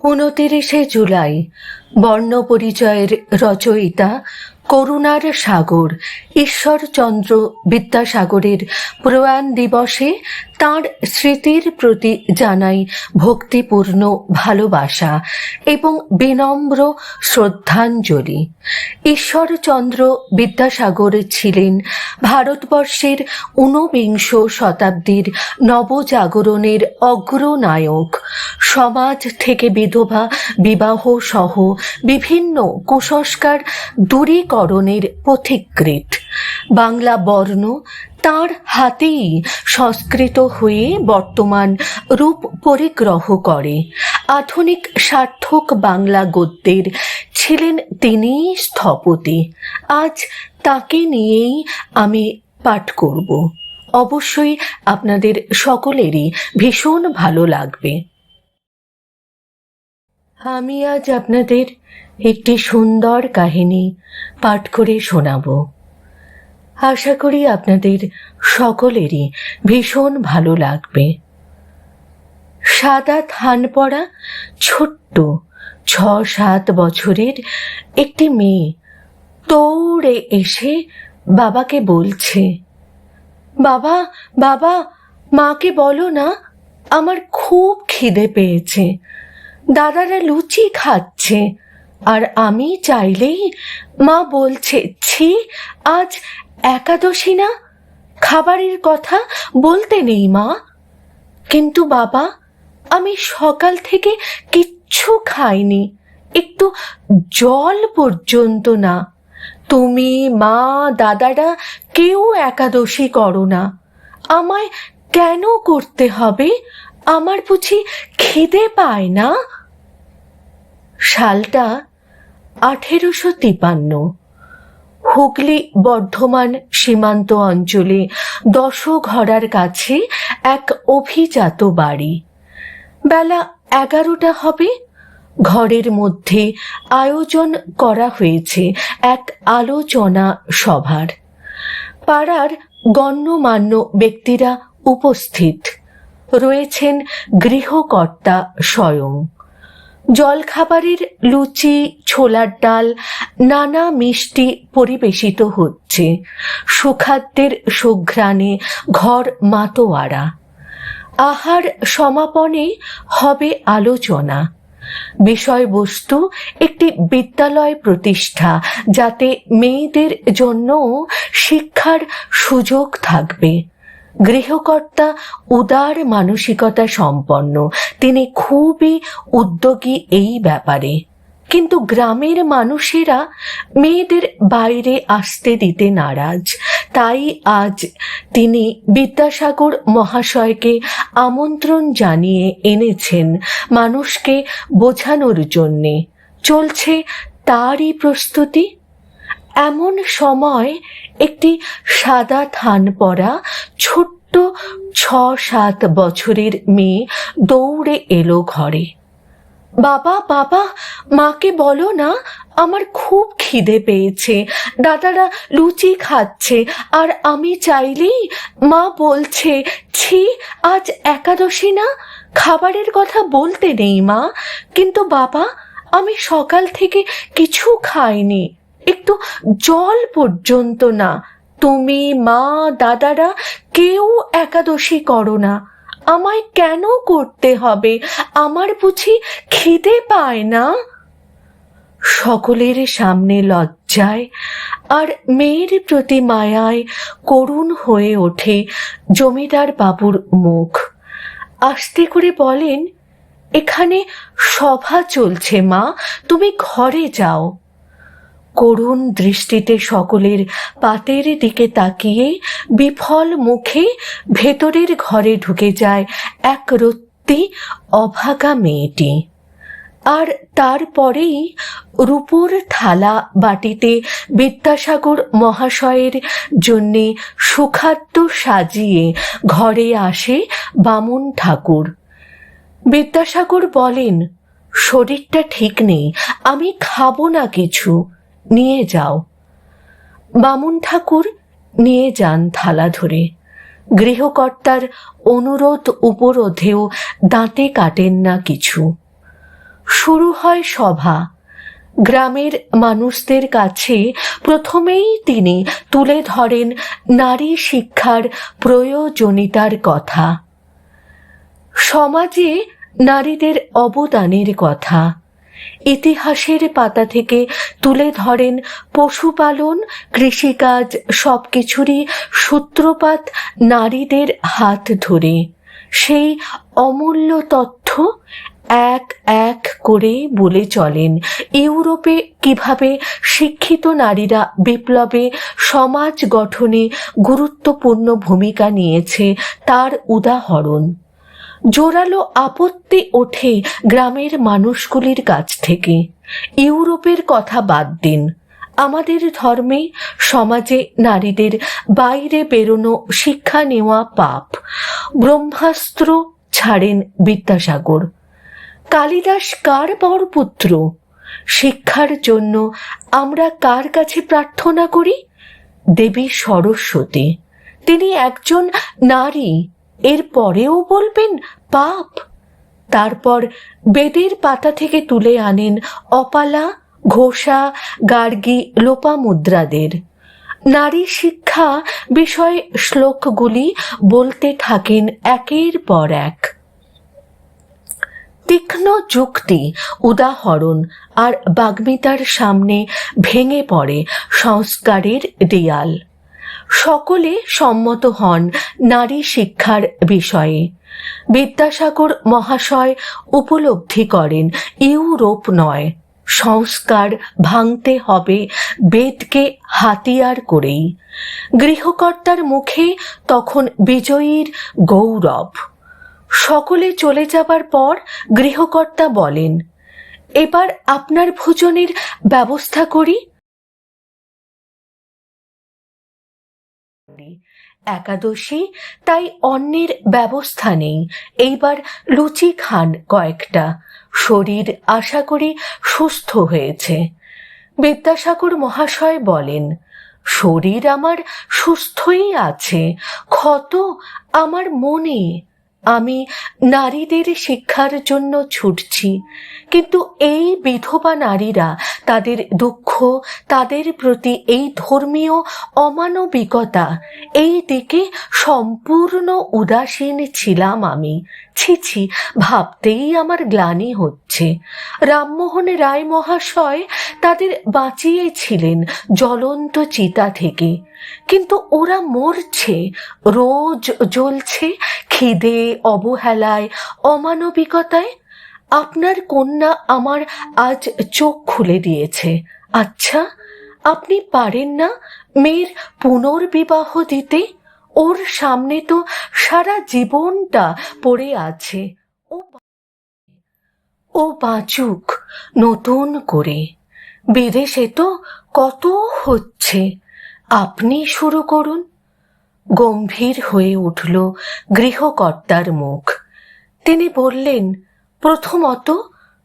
উনতিরিশে জুলাই বর্ণপরিচয়ের রচয়িতা করুণার সাগর, ঈশ্বরচন্দ্র বিদ্যাসাগরের প্রয়াণ দিবসে তাঁর স্মৃতির প্রতি জানাই ভক্তিপূর্ণ ভালোবাসা এবং বিনম্র শ্রদ্ধাঞ্জলি। ঈশ্বরচন্দ্র বিদ্যাসাগর ছিলেন ভারতবর্ষের ঊনবিংশ শতাব্দীর নবজাগরণের অগ্রনায়ক। সমাজ থেকে বিধবা, বিবাহ সহ বিভিন্ন কুসংস্কার দূরীকরণের পথিকৃৎ। বাংলা বর্ণ তার হাতেই সংস্কৃত হয়ে বর্তমান রূপ পরিগ্রহ করে। আধুনিক সার্থক বাংলা গদ্যের ছিলেন তিনি স্থপতি। আজ তাকে নিয়েই আমি পাঠ করব। অবশ্যই আপনাদের সকলেরই ভীষণ ভালো লাগবে। আমি আজ আপনাদের একটি সুন্দর কাহিনী পাঠ করে শোনাবো। আশা করি আপনাদের সকলেরই ভীষণ ভালো লাগবে। সাদা থান পড়া ছোট্ট ছ সাত বছরের একটি মেয়ে দৌড়ে এসে বাবাকে বলছে, বাবা বাবা, মাকে বলো না, আমার খুব খিদে পেয়েছে। দাদারা লুচি খাচ্ছে। আর আমি চাইলেই মা বলছে, ছি, আজ একাদশী না? খাবারের কথা বলতে নেই মা। কিন্তু বাবা, আমি সকাল থেকে কিচ্ছু খাইনি। একটু জল পর্যন্ত না। তুমি, মা, দাদারা কেউ একাদশী করো না। আমায় কেন করতে হবে? আমার বুঝি খিদে পায় না? সালটা আঠেরোশো তিপান্ন। হুগলি বর্ধমান সীমান্ত অঞ্চলে দশঘরার কাছে এক অভিজাত বাড়ি। বেলা এগারোটা হবে। ঘরের মধ্যে আয়োজন করা হয়েছে এক আলোচনা সভার। পাড়ার গণ্যমান্য ব্যক্তিরা উপস্থিত। রয়েছেন গৃহকর্তা স্বয়ং। জলখাবারের লুচি, ছোলার ডাল নানা মিষ্টি পরিবেশিত হচ্ছে। সুখাদ্যের সুঘ্রাণে ঘর মাতোয়ারা। আহার সমাপনে হবে আলোচনা। বিষয়বস্তু একটি বিদ্যালয় প্রতিষ্ঠা, যাতে মেয়েদের জন্য শিক্ষার সুযোগ থাকবে। গৃহকর্তা উদার মানসিকতা সম্পন্ন। তিনি খুবই উদ্যোগী এই ব্যাপারে। কিন্তু গ্রামের মানুষেরা মেয়েদের বাইরে আসতে দিতে নারাজ। তাই আজ তিনি বিদ্যাসাগর মহাশয়কে আমন্ত্রণ জানিয়ে এনেছেন মানুষকে বোঝানোর জন্যে। চলছে তারই প্রস্তুতি? এমন সময় একটি সাদা থান পরা ছোট্ট ছ সাত বছরের মেয়ে দৌড়ে এলো ঘরে। বাবা বাবা, মাকে বলো না, আমার খুব খিদে পেয়েছে। দাদারা লুচি খাচ্ছে আর আমি চাইলেই মা বলছে, ছি, আজ একাদশী না? খাবারের কথা বলতে নেই মা। কিন্তু বাবা, আমি সকাল থেকে কিছু খাইনি। একটু জল পর্যন্ত না। তুমি, মা, দাদারা, কেউ একাদশী করো না। আমায় কেন করতে হবে? আমার বুঝি খিদে পায় না। সকলের সামনে লজ্জায় আর মেয়ের প্রতি মায়ায় করুণ হয়ে ওঠে জমিদার বাবুর মুখ। আস্তে করে বলেন, এখানে সভা চলছে মা, তুমি ঘরে যাও। করুণ দৃষ্টিতে সকলের পাতের দিকে তাকিয়ে বিফল মুখে ভেতরের ঘরে ঢুকে যায় এক রত্তি অভাগা মেয়েটি। আর তারপরেই রূপোর থালা বাটিতে বিদ্যাসাগর মহাশয়ের জন্যে সুখাদ্য সাজিয়ে ঘরে আসে বামুন ঠাকুর। বিদ্যাসাগর বলেন, শরীরটা ঠিক নেই, আমি খাব না কিছু। নিয়ে যাও। বামুন ঠাকুর নিয়ে যান থালা ধরে। গৃহকর্তার অনুরোধ উপরোধেও দাঁতে কাটেন না কিছু। শুরু হয় সভা। গ্রামের মানুষদের কাছে প্রথমেই তিনি তুলে ধরেন নারী শিক্ষার প্রয়োজনীয়তার কথা। সমাজে নারীদের অবদানের কথা। ইতিহাসের পাতা থেকে তুলে ধরেন পশুপালন, কৃষিকাজ সবকিছুরই সূত্রপাত নারীদের হাত ধরে। সেই অমূল্য তথ্য এক এক করে বলে চলেন। ইউরোপে কীভাবে শিক্ষিত নারীরা বিপ্লবে সমাজ গঠনে গুরুত্বপূর্ণ ভূমিকা নিয়েছে তার উদাহরণ। জোরালো আপত্তি ওঠে গ্রামের মানুষগুলির কাছ থেকে। ইউরোপের কথা বাদ দিন। আমাদের ধর্মে, সমাজে নারীদের বাইরে বেরোনো শিক্ষা নেওয়া পাপ। ব্রহ্মাস্ত্র ছাড়েন বিদ্যাসাগর। কালিদাস কার বর পুত্র? শিক্ষার জন্য আমরা কার কাছে প্রার্থনা করি? দেবী সরস্বতী। তিনি একজন নারী। এর পরেও বলবেন, পাপ। তারপর বেদের পাতা থেকে তুলে আনেন অপালা, ঘোষা, গার্গী, লোপামুদ্রাদের। নারী শিক্ষা বিষয়ে শ্লোকগুলি বলতে থাকেন একের পর এক। তীক্ষ্ণ যুক্তি, উদাহরণ আর বাগ্মিতার সামনে ভেঙে পড়ে সংস্কারের দেয়াল। সকলে সম্মত হন নারী শিক্ষার বিষয়ে। বিদ্যাসাগর মহাশয় উপলব্ধি করেন, ইউরোপ নয়, সংস্কার ভাঙতে হবে বেদকে হাতিয়ার করেই। গৃহকর্তার মুখে তখন বিজয়ীর গৌরব। সকলে চলে যাবার পর গৃহকর্তা বলেন, এবার আপনার ভোজনের ব্যবস্থা করি। একাদশী, তাই অন্যের ব্যবস্থা নেই। এইবার লুচি খান কয়েকটা। শরীর আশা করি সুস্থ হয়েছে। বিদ্যাসাগর মহাশয় বলেন, শরীর আমার সুস্থই আছে। ক্ষত আমার মনে আমি নারীদের শিক্ষার জন্য ছুটছি। কিন্তু এই বিধবা নারীরা তাদের দুঃখ, তাদের প্রতি এই ধর্মীয় অমানবিকতা, এই দিকে সম্পূর্ণ উদাসীন ছিলাম আমি। ছি ছি, ভাবতেই আমার গ্লানি হচ্ছে। রামমোহন রায় মহাশয় তাদের বাঁচিয়েছিলেন জ্বলন্ত চিতা থেকে। কিন্তু ওরা মরছে, রোজ জ্বলছে, খিদে, অবহেলায়, অমানবিকতায়। আপনার কন্যা আমার আজ চোখ খুলে দিয়েছে। আচ্ছা আপনি পারেন না মেয়ের পুনর্বিবাহ দিতে? ওর সামনে তো সারা জীবনটা পড়ে আছে। ও ও বাঁচুক নতুন করে। বিদেশে তো কত হচ্ছে। আপনি শুরু করুন। গম্ভীর হয়ে উঠল গৃহকর্তার মুখ। তিনি বললেন, প্রথমত,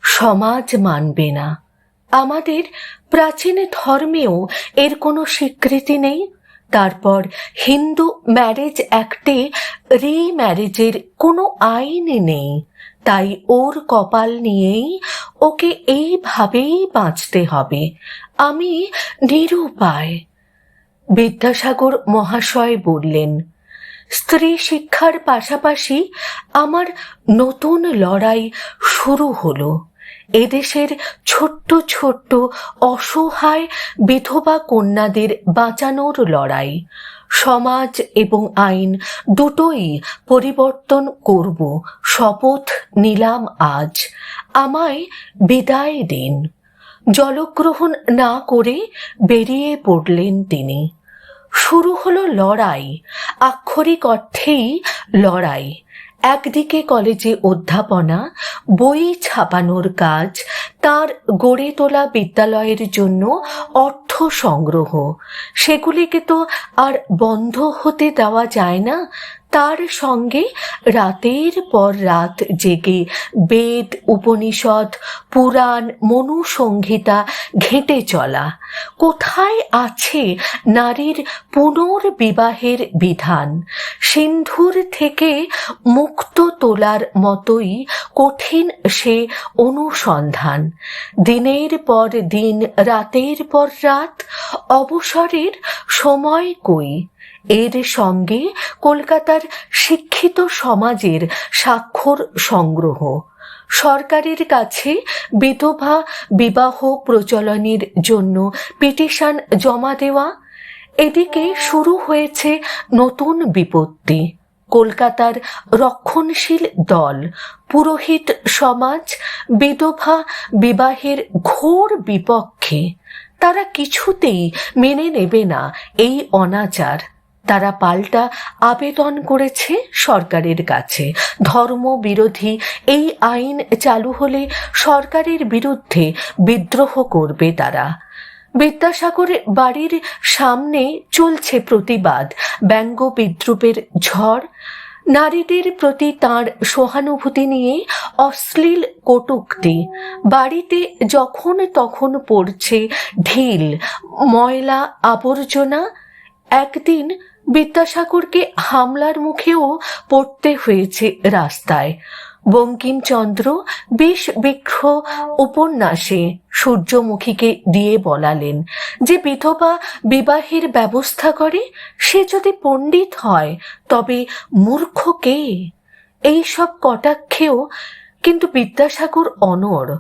সমাজ মানবে না। আমাদের প্রাচীন ধর্মেও এর কোনো স্বীকৃতি নেই। তারপর হিন্দু ম্যারেজ অ্যাক্টে রি ম্যারেজের কোনো আইন নেই। তাই ওর কপাল নিয়েই ওকে এইভাবেই বাঁচতে হবে। আমি নিরুপায়। বিদ্যাসাগর মহাশয় বললেন, স্ত্রী শিক্ষার পাশাপাশি আমার নতুন লড়াই শুরু হলো। এদেশের ছোট্ট ছোট্ট অসহায় বিধবা কন্যাদের বাঁচানোর লড়াই। সমাজ এবং আইন দুটোই পরিবর্তন করব। শপথ নিলাম আজ। আমায় বিদায় দিন। জলগ্রহণ না করে বেরিয়ে পড়লেন তিনি। শুরু হলো লড়াই, আক্ষরিক অর্থেই লড়াই। একদিকে কলেজে অধ্যাপনা, বই ছাপানোর কাজ তার গড়ে তোলা বিদ্যালয়ের জন্য অর্থ সংগ্রহ। সেগুলিকে তো আর বন্ধ হতে দেওয়া যায় না। তার সঙ্গে রাতের পর রাত জেগে বেদ, উপনিষদ, পুরাণ, মনুসংহিতা ঘেঁটে চলা। কোথায় আছে নারীর পুনর্বিবাহের বিধান? সিন্ধুর থেকে মুক্ত তোলার মতোই কঠিন সে অনুসন্ধান। দিনের পর দিন, রাতের পর রাত, অবসরের সময় কই? এর সঙ্গে কলকাতার শিক্ষিত সমাজের স্বাক্ষর সংগ্রহ। সরকারের কাছে বিধবা বিবাহ প্রচলনের জন্য পিটিশন জমা দেওয়া। এদিকে শুরু হয়েছে নতুন বিপত্তি। কলকাতার রক্ষণশীল দল পুরোহিত সমাজ, বিধবা, বিবাহের ঘোর বিপক্ষে তারা কিছুতেই মেনে নেবে না এই অনাচার। তারা পাল্টা আবেদন করেছে সরকারের কাছে। ধর্ম বিরোধী এই আইন চালু হলে সরকারের বিরুদ্ধে বিদ্রোহ করবে তারা। বিদ্যাসাগরের বাড়ির সামনে চলছে প্রতিবাদ। ব্যঙ্গ বিদ্রুপের ঝড় নারীদের প্রতি তার সহানুভূতি নিয়ে অশ্লীল কটুক্তি। বাড়িতে যখন তখন পড়ছে ঢিল, ময়লা আবর্জনা। একদিন বিদ্যাসাগরকে হামলার মুখেও পড়তে হয়েছে রাস্তায়। বঙ্কিমচন্দ্র বিষ বৃক্ষ উপন্যাসে সূর্যমুখীকে দিয়ে বলালেন যে বিধবা বিবাহের ব্যবস্থা করে সে যদি পণ্ডিত হয়, তবে মূর্খ কে? এইসব কটাক্ষেও কিন্তু বিদ্যাসাগর অনর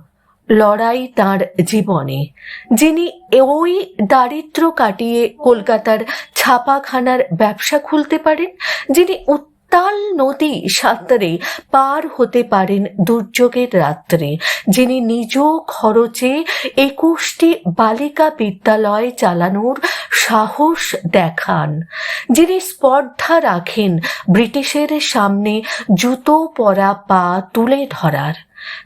লড়াই তার জীবনে। যিনি ওই দারিদ্র কাটিয়ে কলকাতার ছাপাখানার ব্যবসা খুলতে পারেন, যিনি উত্তাল নদী সাঁতারে পার হতে পারেন দুর্যোগের রাত্রে, যিনি নিজ খরচে একুশটি বালিকা বিদ্যালয় চালানোর সাহস দেখান, যিনি স্পর্ধা রাখেন ব্রিটিশের সামনে জুতো পরা পা তুলে ধরার।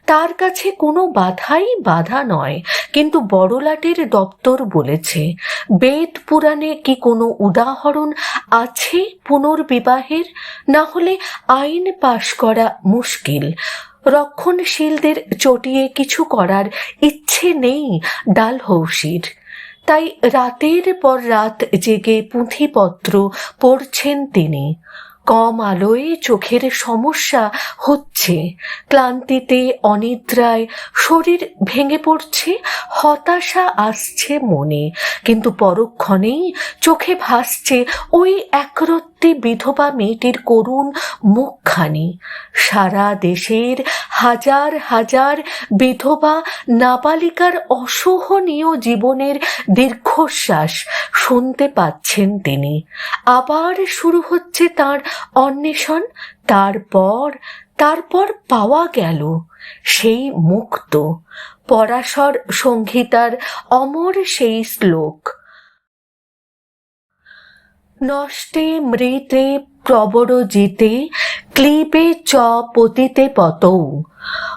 তার কাছে কোনো বাধাই বাধা নয়। কিন্তু বড়লাটের দপ্তর বলেছে, বেদ পুরাণে কি কোনো উদাহরণ আছে পুনর্বিবাহের? না হলে আইন পাশ করা মুশকিল। রক্ষণশীলদের চটিয়ে কিছু করার ইচ্ছে নেই ডালহৌসির। তাই রাতের পর রাত জেগে পুঁথিপত্র পড়ছেন তিনি। কম আলোয় চোখের সমস্যা হচ্ছে। ক্লান্তিতে, অনিদ্রায় শরীর ভেঙে পড়ছে, হতাশা আসছে মনে। কিন্তু পরক্ষণেই চোখে ভাসছে ওই একরত্তি বিধবা মেয়েটির করুণ মুখখানি। সারা দেশের হাজার হাজার বিধবা নাবালিকার অসহনীয় জীবনের দীর্ঘশ্বাস শুনতে পাচ্ছেন তিনি। আবার শুরু হচ্ছে তার অন্বেষণ, তারপর তারপর পাওয়া গেল সেই মুক্ত, পরাশর সংহিতার অমর সেই শ্লোক। নষ্টে মৃতে প্রবর জিতে ক্লিবে চ পতিতে পতৌ।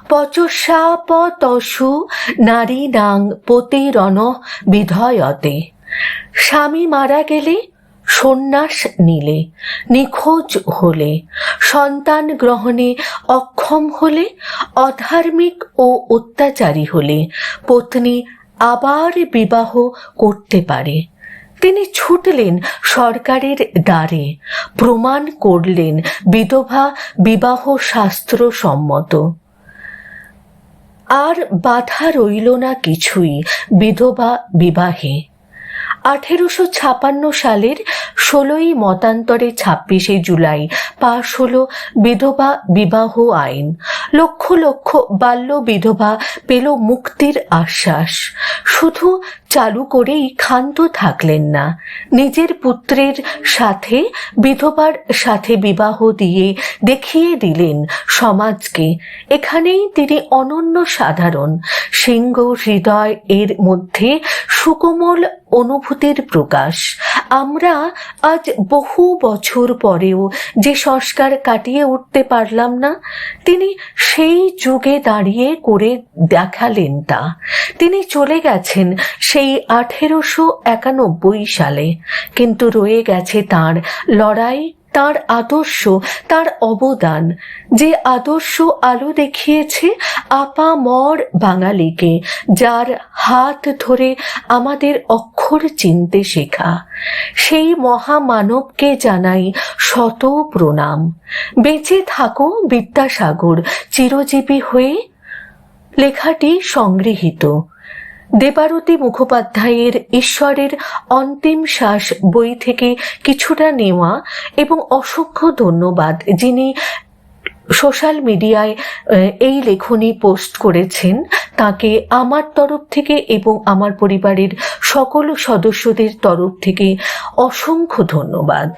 পচসাপতসু নারী নাং পতিরণ বিধয়তে। স্বামী মারা গেলে সন্ন্যাস নিলে, নিখোঁজ হলে। সন্তান গ্রহণে অক্ষম হলে, অধার্মিক ও অত্যাচারী হলে। পত্নী আবার বিবাহ করতে পারে। তিনি ছুটলেন সরকারের দ্বারে, প্রমাণ করলেন বিধবা বিবাহ শাস্ত্র সম্মত। আর বাধা রইল না কিছুই বিধবা বিবাহে। আঠেরোশো ছাপান্ন সালের ষোলোই মতান্তরে ছাব্বিশে জুলাই পাশ হল বিধবা বিবাহ আইন। লক্ষ লক্ষ বাল্য বিধবা পেল মুক্তির আশ্বাস। শুধু চালু করেই ক্ষান্ত থাকলেন না, নিজের পুত্রের সাথে, বিধবার সাথে বিবাহ দিয়ে দেখিয়ে দিলেন সমাজকে। এখানেই তিনি অনন্য সাধারণ। সিংহ হৃদয় এর মধ্যে সুকোমল অনুভূতির প্রকাশ। আমরা আজ বহু বছর পরেও যে সংস্কার কাটিয়ে উঠতে পারলাম না, তিনি সেই যুগে দাঁড়িয়ে করে দেখালেন তা। তিনি চলে গেছেন সেই আঠেরোশো একানব্বই সালে, কিন্তু রয়ে গেছে তার লড়াই তার আদর্শ, তার অবদান। যে আদর্শ আলো দেখিয়েছে আপা মর বাঙালিকে, যার হাত ধরে আমাদের অক্ষর চিনতে শেখা। সেই মহামানবকে জানাই শত প্রণাম। বেঁচে থাকো বিদ্যাসাগর, চিরজীবী হয়ে। লেখাটি সংগৃহীত। দেবারতী মুখোপাধ্যায়ের ঈশ্বরের অন্তিম শ্বাস বই থেকে কিছুটা নেওয়া এবং অসংখ্য ধন্যবাদ যিনি সোশ্যাল মিডিয়ায় এই লেখনী পোস্ট করেছেন। তাকে আমার তরফ থেকে এবং আমার পরিবারের সকল সদস্যদের তরফ থেকে অসংখ্য ধন্যবাদ।